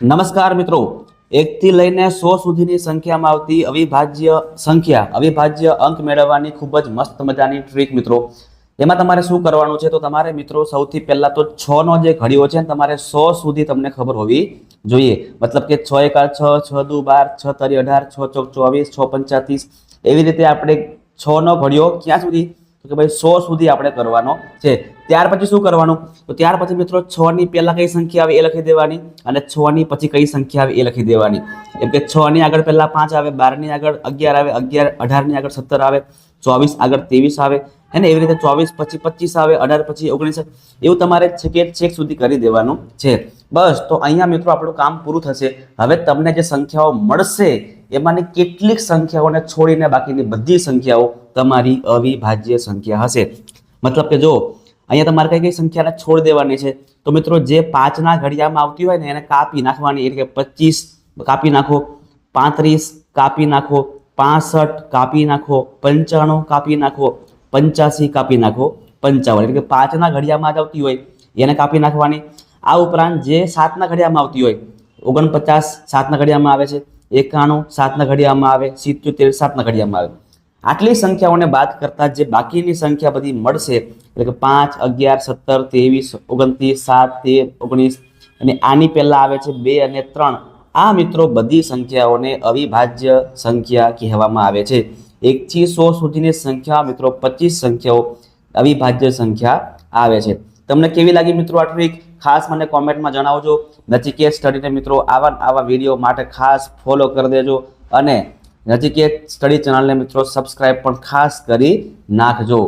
નમસ્કાર મિત્રો. એકથી લઈને સો સુધીની સંખ્યામાં આવતી અવિભાજ્ય સંખ્યા, અવિભાજ્ય અંક મેળવવાની ખૂબ જ મસ્ત મજાની ટ્રીક મિત્રો. એમાં તમારે શું કરવાનું છે? તો તમારે મિત્રો સૌથી પહેલા તો છ નો જે ઘડીઓ છે તમારે સો સુધી તમને ખબર હોવી જોઈએ. મતલબ કે છ એકા છ છ દુ બાર, છ તરી અઢાર, છ ચોક ચોવીસ, છ પંચાતીસ એવી રીતે આપણે છ નો ઘડીઓ ક્યાં સુધી કે ભાઈ સો સુધી આપણે કરવાનો છે. ત્યાર પછી શું કરવાનું? તો ત્યાર પછી મિત્રો છ ની પહેલા કઈ સંખ્યા આવે એ લખી દેવાની અને છ ની પછી કઈ સંખ્યા આવે એ લખી દેવાની. એમ કે છ ની આગળ પહેલા પાંચ આવે, બારની આગળ અગિયાર આવે, અગિયાર, અઢારની આગળ સત્તર આવે, ચોવીસ આગળ ત્રેવીસ આવે, હે ને? એવી રીતે ચોવીસ પછી પચીસ આવે, અઢાર પછી ઓગણીસ એવું તમારે છેકે છેક સુધી કરી દેવાનું છે. બસ, તો અહીંયા મિત્રો આપણું કામ પૂરું થશે. હવે તમને જે સંખ્યાઓ મળશે એમાંની કેટલીક સંખ્યાઓને છોડીને બાકીની બધી સંખ્યાઓ તમારી અવિભાજ્ય સંખ્યા હશે. મતલબ કે જો અહીંયા તમારે કઈ કઈ સંખ્યાને છોડ દેવાની છે. તો મિત્રો, જે પાંચના ઘડિયામાં આવતી હોય ને, એને કાપી નાખવાની, એટલે કે પચીસ કાપી નાખો, પાંત્રીસ કાપી નાખો, પાસઠ કાપી નાખો, પંચાણું કાપી નાખો, પંચ્યાસી કાપી નાખો, પંચાવન. એટલે કે પાંચના ઘડિયામાં જ આવતી હોય, એને કાપી નાખવાની. આ ઉપરાંત જે સાતના ઘડિયામાં આવતી હોય, ઓગણપચાસ સાતના ઘડિયામાં આવે છે. એકાણું સાતના ઘડિયામાં આવે, સિત્યોતેર સાતના ઘડિયામાં આવે. આટલી સંખ્યાઓને બાદ કરતાં જે બાકીની સંખ્યા બધી મળશે, એટલે કે પાંચ, અગિયાર, સત્તર, ત્રેવીસ, ઓગણત્રીસ, સાત, તેર, ઓગણીસ અને આની પહેલાં આવે છે બે અને ત્રણ. આ મિત્રો બધી સંખ્યાઓને અવિભાજ્ય સંખ્યા કહેવામાં આવે છે. એકથી સો સુધીની સંખ્યા મિત્રો પચીસ સંખ્યાઓ અવિભાજ્ય સંખ્યા આવે છે. તમને કેવી લાગી મિત્રો આ ટ્રીક ખાસ મને કોમેન્ટમાં જણાવજો. નચિકેત સ્ટડીને મિત્રો આવા આવા વીડિયો માટે ખાસ ફોલો કરી દેજો અને નચિકેત સ્ટડી ચેનલને મિત્રો સબસ્ક્રાઈબ પણ ખાસ કરી નાખજો.